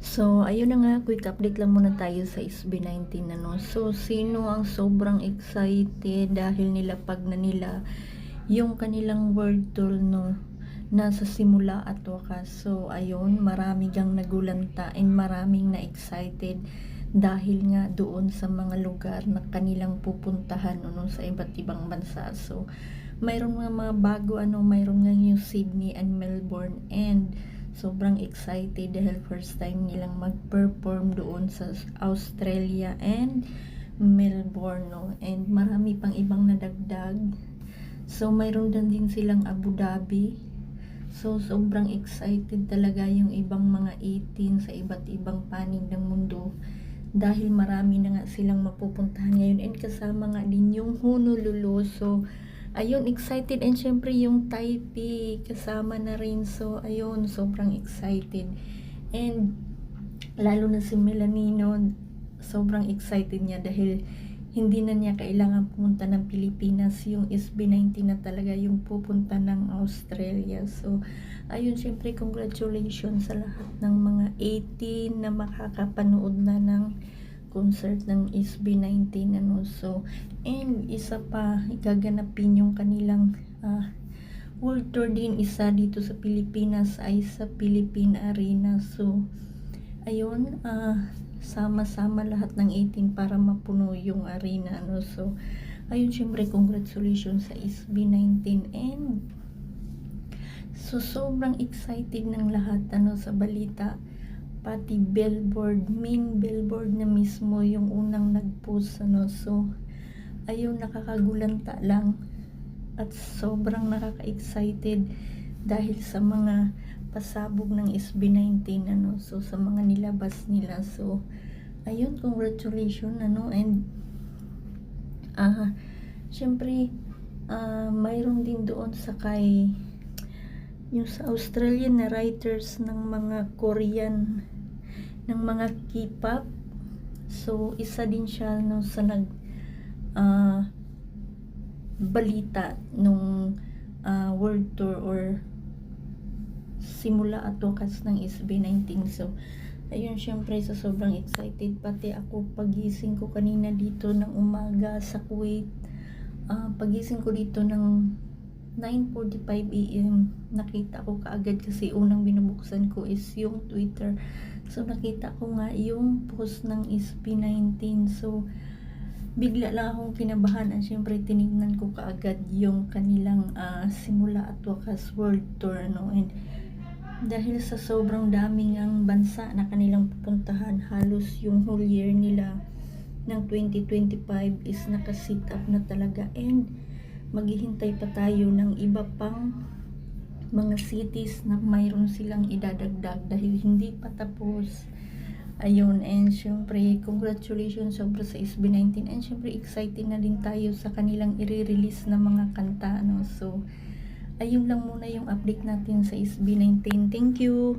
So, ayun na nga, quick update lang muna tayo sa SB19 ano. So, sino ang sobrang excited dahil nilapag na nila yung kanilang world tour no nasa simula at wakas. So, ayun, marami gang nagulanta and maraming na excited dahil nga doon sa mga lugar na kanilang pupuntahan ano, sa iba't ibang bansa. So, mayroon nga mga bago ano, mayroon nga yung Sydney and Melbourne and sobrang excited dahil first time nilang mag-perform doon sa Australia and Melbourne no? and marami pang ibang nadagdag. So mayroon din din silang Abu Dhabi. So sobrang excited talaga yung ibang mga 18 sa iba't ibang panig ng mundo dahil marami na nga silang mapupuntahan ngayon. And kasama nga din yung Honolulu. So ayun excited. And syempre yung Taipei kasama na rin. So ayun sobrang excited. And lalo na si Melanino sobrang excited niya dahil hindi na niya kailangan pumunta ng Pilipinas. Yung SB19 na talaga yung pupunta ng Australia. So ayun syempre congratulations sa lahat ng mga 18 na makakapanood na ng concert ng SB19 ano. So and isa pa gaganapin yung kanilang ah, world tour din. Isa dito sa Pilipinas ay sa Philippine Arena. So ayun ah, sama-sama lahat ng 18 para mapuno yung arena ano. So ayun syempre congratulations sa SB19 and so sobrang excited ng lahat ano sa balita pati billboard, main billboard na mismo yung unang nag-post ano. So, ayun nakakagulanta lang at sobrang nakaka-excited dahil sa mga pasabog ng SB19 ano. So, sa mga nilabas nila. So, ayun congratulations ano and ah syempre ah mayroon din doon sa kay yung sa Australian na writers ng mga Korean ng mga K-pop. So isa din siya no sa nag ah, balita nung ah, world tour or simula at wakas ng SB19 so ayun syempre sa sobrang excited pati ako pagising ko kanina dito ng umaga sa Kuwait ah, pagising ko dito ng 9.45 AM nakita ko kaagad kasi unang binubuksan ko is yung Twitter. So nakita ko nga yung post ng SB19 so bigla lang akong kinabahan at syempre tinignan ko kaagad yung kanilang ah, simula at wakas world tour no? And dahil sa sobrang daming ang bansa na kanilang pupuntahan halos yung whole year nila ng 2025 is nakasit up na talaga. And maghihintay pa tayo ng iba pang mga cities na mayroon silang idadagdag dahil hindi pa tapos. Ayun and syempre congratulations sobra sa SB19 and syempre excited na din tayo sa kanilang i-release na mga kanta no? so ayun lang muna yung update natin sa SB19 thank you